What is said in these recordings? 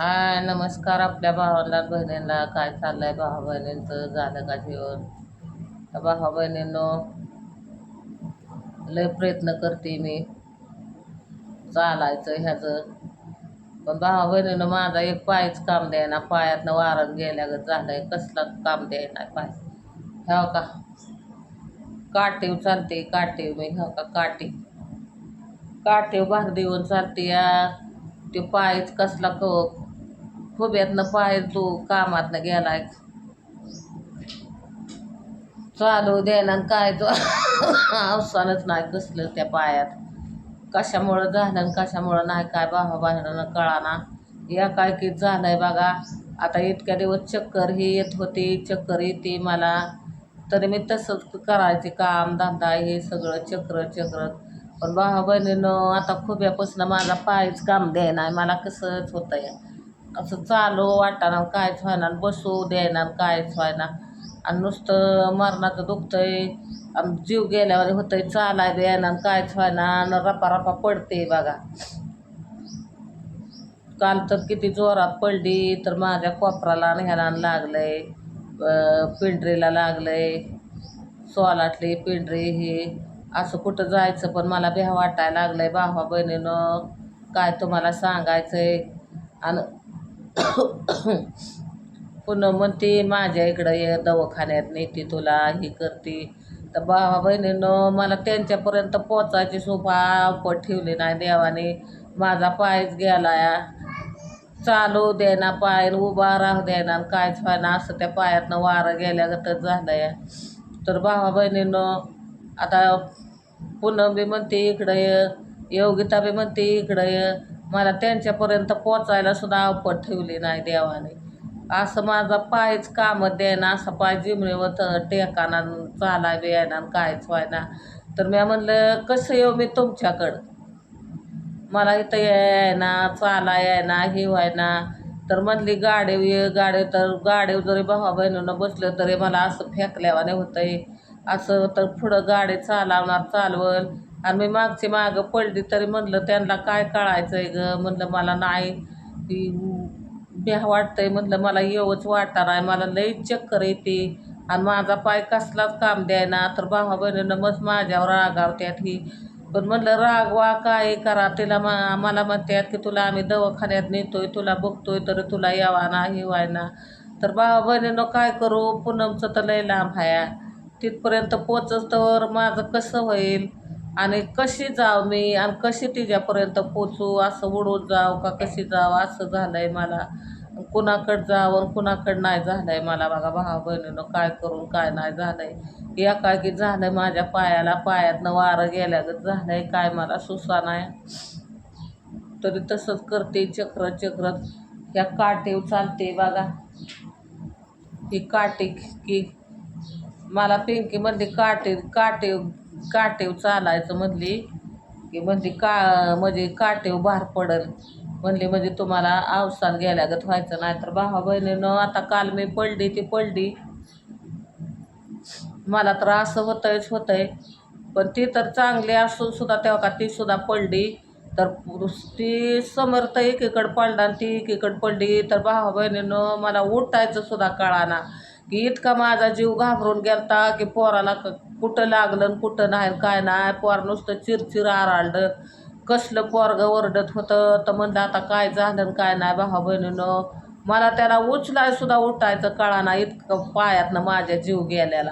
हाय नमस्कार आपल्या भावाला बहिणींना काय चाललं आहे भावा बहिणींचं झालं का जेवण? तर भावा बहिणींनो लय प्रयत्न करते मी. चालायचं ह्याचं. पण भावा बहिणीनं माझा एक पायच काम द्यायना पायातनं वारण गेल्यागत झालंय. कसलाच काम द्यायना पाय. ह्या का? काटीव चालते काटीव मी. ह्या का? काटी काटीव भार देऊन चालते या ते पायच कसला क खोब्यातनं पाय तो कामातनं गेलाय. चालू द्यायला काय तो? अवसानच नाही कसलं त्या पायात. कशामुळं झालं आणि कशामुळं नाही काय बाबा बाहेरनं कळाना. या काय की झालंय बघा. आता इतक्या दिवस चक्कर ही येत होती चक्कर येते मला. तरी मी तसंच करायचे काम धंदा हे सगळं चक्र चक्र. पण भावा बहिणीनं आता खुब्यापासून माझा पायच काम द्यायना मला कसंच होतंय? असं चालू वाटणार कायच व्हायना बसू द्यायना कायच व्हायना. आणि नुसतं मरणाचं दुखतंय आणि जीव गेल्यावर होतंय चालाय द्यायना कायच व्हायना आणि रपा रपा पडते बघा. काल तर किती जोरात पडली तर माझ्या कोपराला आणि ह्याला लागलंय पिंडरीला पिंढरीला लागलंय सोलाटली पिंढरी हे. असं कुठं जायचं पण मला भ्या वाटायला लागलंय भावा बहिणीनं. काय तुम्हाला सांगायचंय? आणि पुन्हा म्हणते माझ्या इकडं ये दवाखान्यात नेते तुला ही करते. तर भावा बहिणीनं मला त्यांच्यापर्यंत पोचायची सोफा अवपट ठेवली नाही. देवाने माझा पायच गेलाय चालू देना पाय उभा राहू द्यायना आणि कायच व्हायना असं त्या पायातनं वारं गेल्यागतच झालंय तर भावा बहिणीनं आता पुन्हा बी म्हणते इकडं ये. योगिता बी म्हणते इकडं ये. मला त्यांच्यापर्यंत पोचायला सुद्धा अवपट ठेवली नाही देवाने. असं माझा पायच कामं द्यायना असं पाय जिमणीवर टेकाना चालाय बी यायना आणि कायच व्हायना. तर मी म्हणलं कसं येऊ मी तुमच्याकडं? मला इथं यायना चाला यायना हे व्हायना. तर म्हणली गाडीव ये गाडी तर गाडीव जरी भावा बहिणीनं बसलं तरी मला असं फेकल्यावाने होतंय. असं तर पुढं गाडी चालवणार चालवल. आणि मी मागची मागं पडली तरी म्हणलं त्यांना काय काढायचं आहे गं? म्हणलं मला नाही ती भ्या वाटतंय. म्हणलं मला येऊच वाटणार आहे मला लई चक्कर येते. आणि माझा पाय कसलाच काम द्यायना तर भावा बहिणीनं मस्त माझ्यावर रागावत्यात ही. पण म्हणलं रागवा काय करा? तिला मा मला म्हणतात की तुला आम्ही दवाखान्यात नेतोय तुला बघतोय तर तुला यावा ना हे व्हायना तर भावा बहिणीनं काय करू? पूनमचं तर लय लांब आहे तिथपर्यंत पोचस तर माझं कसं होईल? आणि कशी जाव मी आणि कशी तिच्यापर्यंत पोचू? असं उडून जाव का कशी जाव? असं झालं आहे मला. कुणाकडं जावं कुणाकडं नाही झालं आहे मला. बघा भावा बहिणीनं काय करून काय नाही झालं झालंय एकाकी आहे माझ्या पायाला. पायातनं वारं गेल्यागत आहे काय मला सुसा नाही. तरी तसंच करते. चक्र चक्र. ह्या काटेव चालते बघा. ही काटे की मला पिंकी म्हणते काटे काटेव काटेव चालायचं म्हणली की म्हणली का म्हणजे काटेव बाहेर पडल. म्हणली म्हणजे तुम्हाला अवसान गेल्यागत व्हायचं नाही तर भावा बहिणीनं आता काल मी पडली ती पडली. मला तर असं होतंयच होतंय. पण ती तर चांगली असून सुद्धा तेव्हा का ती सुद्धा पडली. तर ती समर्थ एकीकडं पडला आणि ती एकीकडं पडली. तर भावा बहिणीनं मला उठायचं सुद्धा कळाना. की इतका माझा जीव घाबरून गेलता की पोराला क कुठं लागलं आणि कुठं नाही काय नाही. पोर नुसतं चिरचिर आराळलं कसलं पोरगं ओरडत होतं. तर म्हणलं आता काय झालं आणि काय नाही भावा बहिणीनं. मला त्याला उचलाय सुद्धा उठायचं कळाना इतकं पायातनं माझ्या जीव गेलेला.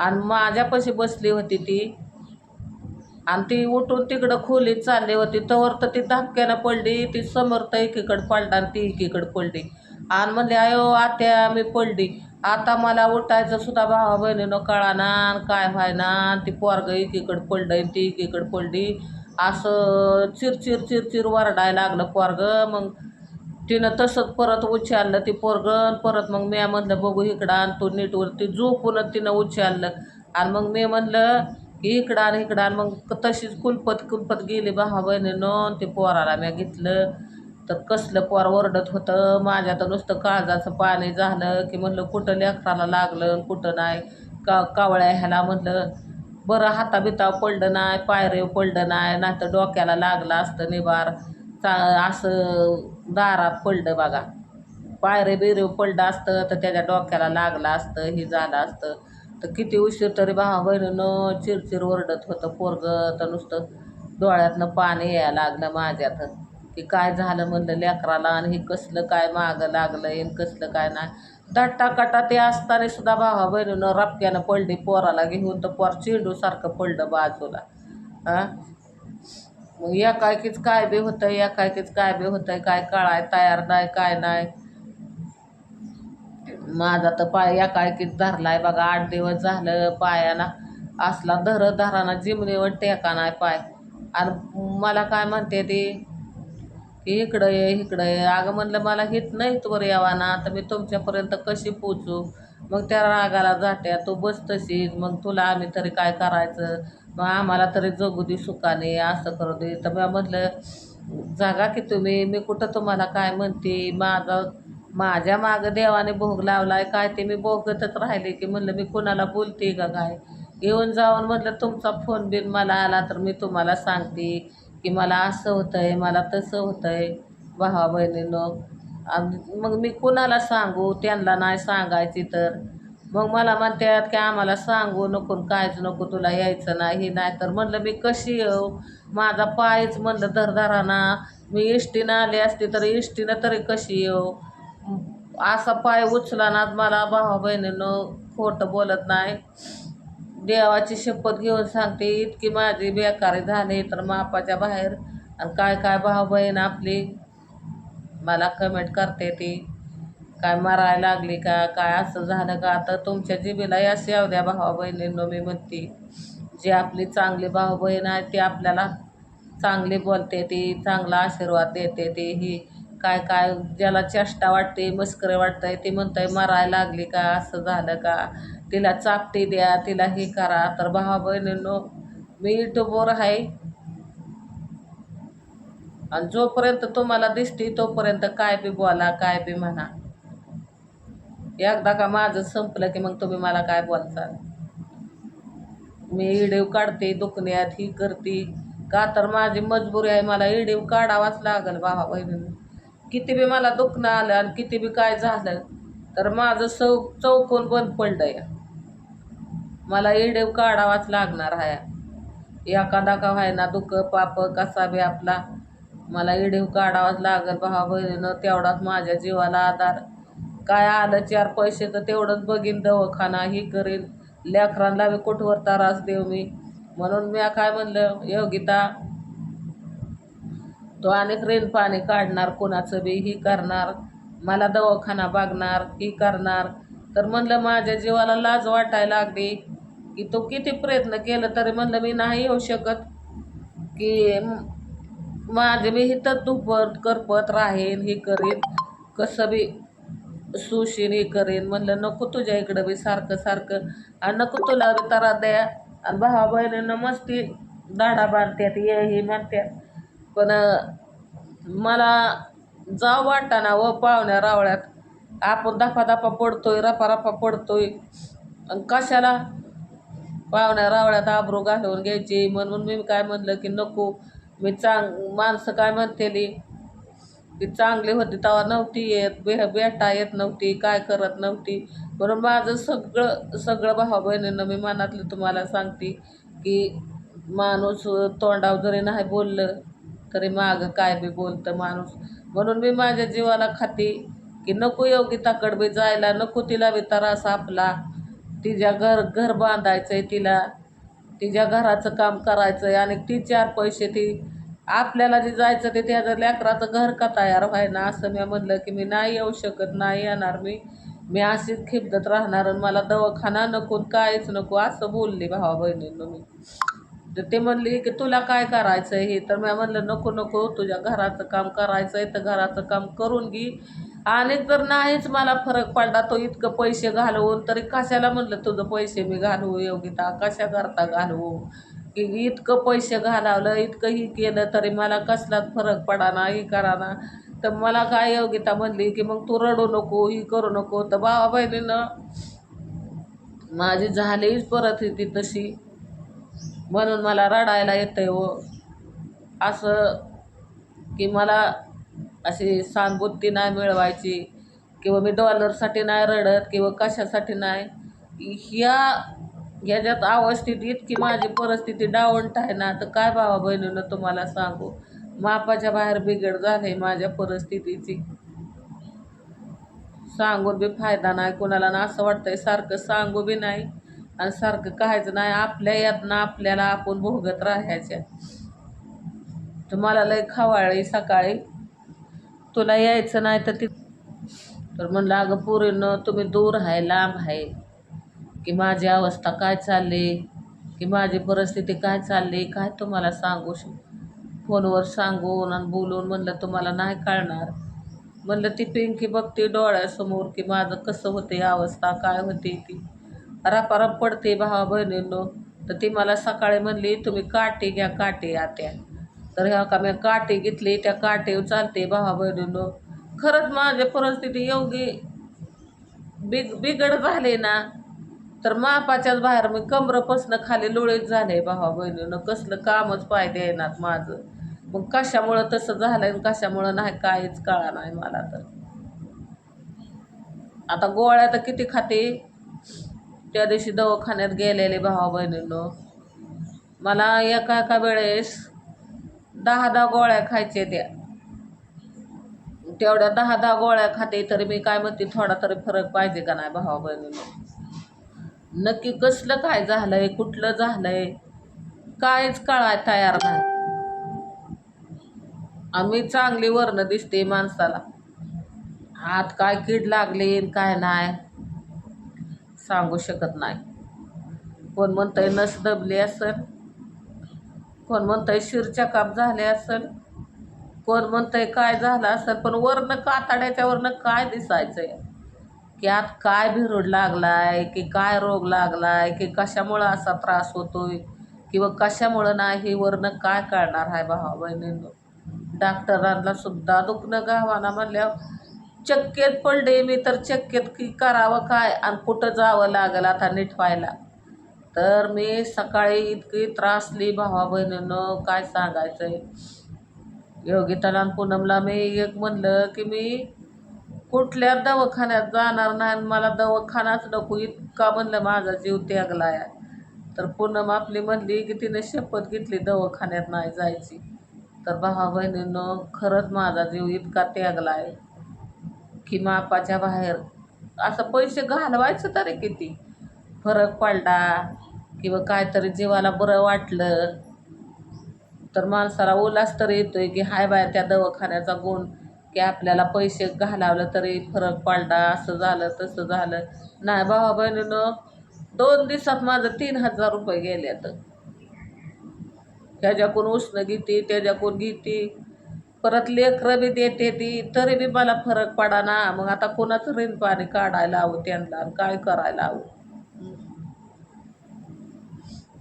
आणि माझ्यापाशी बसली होती ती. आणि ती उठून तिकडं खोलीत चालली होती. तवर तर ती धाक्यानं पडली. ती समर्थ एकीकडं पडला आणि ती एकीकडं पडली. आणि म्हणले अयो आत्या मी पडली. आता मला उठायचं सुद्धा भावा बहिणीनं कळाना आणि काय व्हायना. आणि ती पोरगं एकीकडं पडलं आणि ती एकीकडं पडली. असं चिरचिर चिरचिर वरडायला लागलं पोरगं. मग तिनं तसंच परत उचललं ती पोरगं परत मग मी म्हणलं बघू इकडं आणि नीटवर ती झोपून तिनं उचललं. आणि मग मी म्हणलं की इकडं आणि इकडं आणि. मग तशीच कुलपत कुलपत गेली भावा बहिणीनं आणि ते पोराला मी घेतलं. तर कसलं पोर ओरडत होतं? माझ्या तर नुसतं काळजाचं पाणी झालं की म्हणलं कुठं लेकराला लागलं कुठं नाही? का कावळ्या ह्याला म्हटलं बरं हाताबिता पडलं नाही पायरेव पडलं नाही नाही तर डोक्याला लागलं असतं निबार चा असं दारात पडलं बघा. पायरे बिरे पडलं असतं तर त्याच्या डोक्याला लागलं असतं हे झालं असतं. तर किती उशीर तरी भावा बहिणीनं चिरचिर ओरडत होतं पोरगं तर नुसतं डोळ्यातनं पाणी यायला लागलं माझ्यात. की काय झालं म्हणलं लेकराला आणि हे कसलं काय मागं लागलं आहे कसलं काय नाही. दट्टा ते असताना सुद्धा भावा बहिणीनं रपक्यानं पडली पोराला घेऊन तर पोर चेंडूसारखं पडलं बाजूला. हां मग एकाएकीच काय बी होतंय एकाएकीच काय बी आहे काय कळाय तयार नाही काय नाही. माझा तर पाय एकाएकीच धरलाय बघा आठ दिवस झालं पायाला असला धर धराना जिमणीवर टेका नाही पाय. आणि मला काय म्हणते ती? की इकडं ये इकडं ये. अगं म्हणलं मला हित नाही तोवर यावा ना तर मी तुमच्यापर्यंत कशी पोचू? मग त्या रागाला जाट्या तू बस तशीच. मग तुला आम्ही तरी काय करायचं? मग आम्हाला तरी जगू दे सुखाने. असं करू दे. तर मी म्हटलं जागा की तुम्ही? मी कुठं तुम्हाला काय म्हणते? माझं माझ्या मागं देवाने भोग लावलाय. काय ते मी भोगतच राहिले की म्हणलं मी कुणाला बोलते का काय? येऊन जाऊन म्हटलं तुमचा फोन बिन मला आला तर मी तुम्हाला सांगते. की मला असं होतं आहे मला तसं होतं आहे भावा बहिणीनं आणि मग मी कुणाला सांगू? त्यांना नाही सांगायची तर. मग मला म्हणतात की आम्हाला सांगू नको कायच नको तुला यायचं नाही हे नाही तर. म्हणलं मी कशी येऊ? माझा पायच म्हणलं धरधराना. मी इष्टीनं आली असती तर इष्टीनं तरी कशी येऊ? असा पाय उचला ना मला भावा बहिणीनं खोटं बोलत नाही. देवाची शपथ घेऊन सांगते इतकी माझी बेकारी झाली तर मापाच्या बाहेर. आणि काय काय भाऊ बहीण आपली? मला कमेंट करते ती. काय मरायला लागली का? काय असं झालं का? तर तुमच्या जिबीला अशी येऊ द्या भावा बहिणींनो मी म्हणते. जी आपली चांगली भाऊ बहीण आहे ती आपल्याला चांगली बोलते ती चांगला आशीर्वाद देते ती. ही काय काय ज्याला चेष्टा वाटते मस्करे आहे ती म्हणतंय मरायला लागली का? असं झालं का? तिला चापटी द्या तिला हे करा. तर भावा बहिणींनो मी युट्यूबवर आहे. आणि जोपर्यंत तुम्हाला दिसते तोपर्यंत काय बी बोला काय बी म्हणा. एकदा का माझं संपलं की मग तुम्ही मला काय बोलताल? मी इडीव काढते दुखण्यात ही करते. का तर माझी मजबुरी आहे मला इडीव काढावाच लागल भावा बहिणीनं. किती बी मला दुखणं आलं आणि किती बी काय झालं तर माझं सौ चौकोन बंद पडलं या मला इडेव काढावाच लागणार आहे एखादा का व्हायना दुःख पाप कसा बी आपला मला इडीव काढावाच लागल भावा बहिणीनं तेवढाच माझ्या जीवाला आधार. काय आलं चार पैसे तर तेवढंच बघीन दवाखाना ही करीन. लेकरांना बी कुठवर त्रास देऊ मी? म्हणून मी काय म्हणलं योगिता तो अनेक रेन पाणी काढणार कोणाचं बी ही करणार मला दवाखाना बघणार ही करणार. तर म्हणलं माझ्या जीवाला लाज वाटायला लागली की तो किती प्रयत्न केलं तरी म्हणलं मी नाही येऊ शकत. की माझे मी हिथं दुपत करपत राहीन हे करीन. कसं बी सुशीन हे करीन. म्हणलं नको तुझ्या इकडं बी सारखं सारखं. आणि नको तुला बी तरा द्या. आणि भावा बहिणीनं मस्ती दाढा बांधत्यात ये हे म्हणत्यात. पण मला जाव वाटताना व पाहुण्या रावळ्यात. आपण धापा धापा पडतोय रपा रपा पडतोय. आणि कशाला? पाहुण्या रावळ्यात आबरू घालवून घ्यायची. म्हणून मी काय म्हणलं की नको. मी चांग माणसं काय म्हणतेली? ती चांगली होती तेव्हा नव्हती येत. बे बेटा येत नव्हती. काय करत नव्हती. म्हणून माझं सगळं सगळं भाऊ बहिणींना मी मनातलं तुम्हाला सांगते की माणूस तोंडाव जरी नाही बोललं तरी मागं काय बी बोलतं माणूस. म्हणून मी माझ्या जीवाला खाते की नको योगिताकडे बी जायला नको तिला बी त्रास आपला. तिच्या घर घर बांधायचं आहे तिला. तिच्या घराचं काम करायचं आहे आणि ती चार पैसे ती आपल्याला जे जायचं ते त्याचं लेकराचं घर का तयार व्हायना? असं मी म्हणलं की मी नाही येऊ शकत नाही येणार मी. मी अशीच खिपदत राहणार आणि मला दवाखाना नको कायच काहीच नको असं बोलले भावा बहिणींना मी. तर ते म्हणले की तुला काय करायचं आहे हे? तर मी म्हणलं नको नको तुझ्या घराचं काम करायचं आहे तर घराचं काम करून घे. आणि जर नाहीच मला फरक पडला तो इतकं पैसे घालवून तरी कशाला म्हणलं तुझं पैसे मी घालवू योगिता कशा करता घालवू? की इतकं पैसे घालावलं इतकं ही केलं तरी मला कसलाच फरक पडाना ही कराना. तर मला काय योगिता म्हणली की मग तू रडू नको ही करू नको. तर भावा बहिणीनं माझी झालीच परत येती तशी. म्हणून मला रडायला येतं आहे हो. व असं की मला अशी सांगुत्ती नाही मिळवायची किंवा मी डॉलरसाठी नाही रडत किंवा कशासाठी नाही. ह्या ह्याच्यात अवस्थेत इतकी माझी परिस्थिती डावंट आहे ना तर काय भावा बहिणीनं तुम्हाला सांगू? मापाच्या बाहेर बिघड झाले माझ्या परिस्थितीची. सांगून बी फायदा नाही कोणाला ना असं वाटतंय सारखं सांगू बी नाही. आणि सारखं कायचं नाही आपल्या यातना आपल्याला आपण भोगत राहायच्या तर मला लय खवाळी सकाळी. तुला यायचं नाही तर ती तर म्हणलं अगं पोरीनं तुम्ही दूर आहे लांब आहे. की माझी अवस्था काय चालली? की माझी परिस्थिती काय चालली? काय तुम्हाला सांगू श फोनवर सांगून आणि बोलून म्हणलं तुम्हाला नाही कळणार. म्हणलं ती पिंकी बघते डोळ्यासमोर की माझं कसं होते अवस्था काय होते ती? रपारप पडते भावा बहिणींनो. तर ती मला सकाळी म्हणली तुम्ही काटे घ्या काटे आत्या तर ह्या का मी काटे घेतली त्या काटे चालते भावा बहिणींनो. खरंच माझ्या परिस्थिती योगी बिग बिघड झाली ना तर मापाच्याच बाहेर मी कमरपासनं खाली लोळीत झाले भावा बहिणीनं. कसलं कामच पाहिजे येणार माझं. मग कशामुळं तसं झालंय कशामुळं नाही काहीच कळा नाही मला तर. आता गोळ्या तर किती खाते? त्या दिवशी दवाखान्यात गेलेले भावा बहिणीनं. मला एका एका वेळेस दहा दहा गोळ्या खायचे त्या. तेवढ्या दहा दहा गोळ्या खाते तरी मी काय म्हणते थोडा तरी फरक पाहिजे का नाही भावा बहिणीनं? नक्की कसलं काय झालंय कुठलं झालंय कायच कळाय तयार नाही. आम्ही चांगली वर्ण दिसते माणसाला. हात काय कीड लागली काय नाही. सांगू शकत नाही. कोण म्हणतंय नस दबली असेल कोण म्हणतंय शिरच्या काप झाले असेल कोण म्हणतंय काय झालं असेल पण वरनं कातड्याच्या वरनं काय दिसायचंय? की आत काय भिरूड लागलाय की काय रोग लागलाय की कशामुळं असा त्रास होतोय किंवा कशामुळं नाही वरनं काय कळणार आहे भावा बहिणींनो? डॉक्टरांना सुद्धा दुखणं गावाना म्हणल्यावर चक्केत पडले मी तर चक्केत की करावं काय आणि कुठं जावं लागलं आता नीट व्हायला. तर मी सकाळी इतकी त्रासली भावा बहिणीनं काय सांगायचंय? योगिताला पूनमला मी एक म्हणलं की मी कुठल्या दवाखान्यात जाणार नाही आणि मला दवाखानाच नको इतका म्हणलं माझा जीव त्यागलाय. तर पूनम आपली म्हणली की तिने शपथ घेतली दवाखान्यात नाही जायची. तर भावा बहिणीनं खरंच माझा जीव इतका त्यागलाय. की मापाच्या बाहेर. असं पैसे घालवायचं तरी किती? फरक पडला किंवा काहीतरी जीवाला बरं वाटलं तर माणसाला उल्हास तर येतोय की हाय बाय त्या दवाखान्याचा गुण की आपल्याला पैसे घालावलं तरी फरक पडला असं झालं तसं झालं. नाही भावा बहिणीनं दोन दिवसात माझं तीन हजार रुपये गेले तर त्याच्याकडून उष्ण घेते त्याच्याकून घेते. परत लेकरं बी देते ती तरी बी मला फरक पडा ना मग आता कोणाचं रिन पाणी काढायला हवं त्यांना काय करायला हवं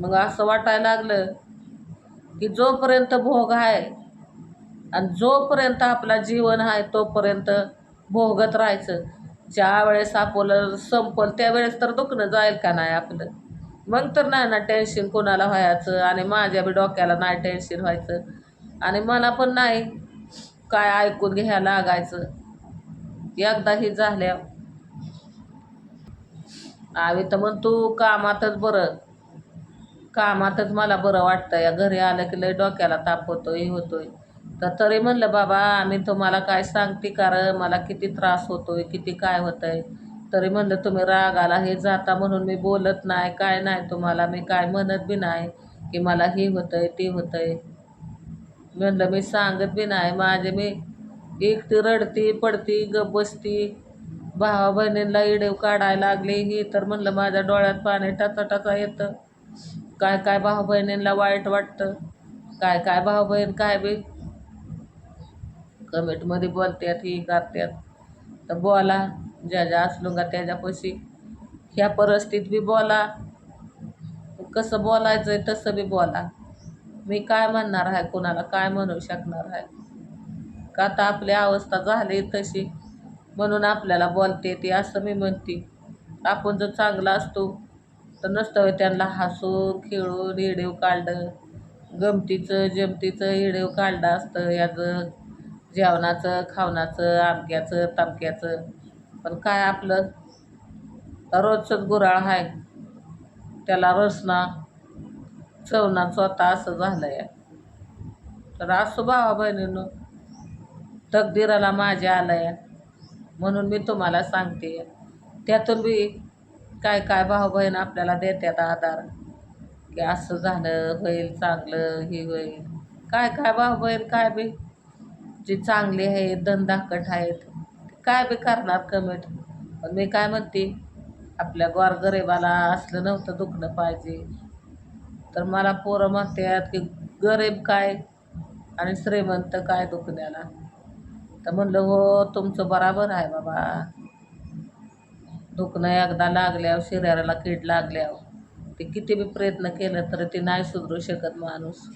मग असं वाटायला लागलं की जोपर्यंत भोग आहे आणि जोपर्यंत आपला जीवन आहे तोपर्यंत भोगत राहायचं. ज्या वेळेस आपलं संपल त्यावेळेस तर दुखणं जाईल का नाही आपलं? मग तर नाही ना टेन्शन कोणाला व्हायचं आणि माझ्या बी डोक्याला नाही टेन्शन व्हायचं. आणि मला पण नाही. काय ऐकून घ्यायला लागायचं? एकदा ही झाल्या आम्ही तर म्हण तू कामातच बरं. कामातच मला बरं वाटतं या घरी आलं की लय डोक्याला ताप होतोय हे होतोय. तर तरी म्हणलं बाबा आम्ही तुम्हाला काय सांगते कारण मला किती त्रास होतोय किती काय होतंय? तरी म्हणलं तुम्ही रागाला हे जाता म्हणून मी बोलत नाही काय नाही तुम्हाला मी काय म्हणत बी नाही की मला हे होतंय ते होतंय. म्हणलं मी सांगत बी नाही माझे मी एकटी रडती पडती गप बसती. भावा बहिणींना इडेव काढायला लागली ही तर म्हणलं माझ्या डोळ्यात पाणी टाचा टाचा येतं. काय काय भाऊ बहिणींना वाईट वाटतं? काय काय भाऊ बहीण काय बी? कमेंटमध्ये बोलतात ही करतात तर बोला ज्या ज्या असलो का त्याच्यापाशी ह्या परिस्थितीत बी बोला. कसं बोलायचं आहे तसं बी बोला. मी काय म्हणणार आहे कोणाला? काय म्हणू शकणार आहे? का आता आपली अवस्था झाली तशी? म्हणून आपल्याला बोलते ती असं मी म्हणते. आपण जर चांगला असतो तर नसतं त्यांना हसून खेळून येडेव काढलं गमतीचं जमतीचं हिडेव काढलं असतं. याचं जेवणाचं खावणाचं आमक्याचं तामक्याचं पण काय आपलं? रोजचंच गुराळ आहे. त्याला रसना चवना स्वतः असं झालं आहे तर असो भावा बहिणींनो तकदीराला माझ्या आलं आहे म्हणून मी तुम्हाला सांगते. त्यातून बी काय काय भाऊ बहीण आपल्याला देतात आधार. की असं झालं होईल चांगलं हे होईल. काय काय भाऊ बहीण काय बी जे चांगले आहेत धनधाकट आहेत काय बी करणार कमेंट. पण मी काय म्हणते आपल्या गोरगरिबाला असलं नव्हतं दुखणं पाहिजे. तर मला पोरं म्हणतात की गरीब काय आणि श्रीमंत काय दुखण्याला तर म्हणलं हो तुमचं बराबर आहे बाबा. दुखणं एकदा लागल्यावर शरीराला कीड लागल्यावर. ते किती बी प्रयत्न केलं तर ते नाही सुधरू शकत माणूस.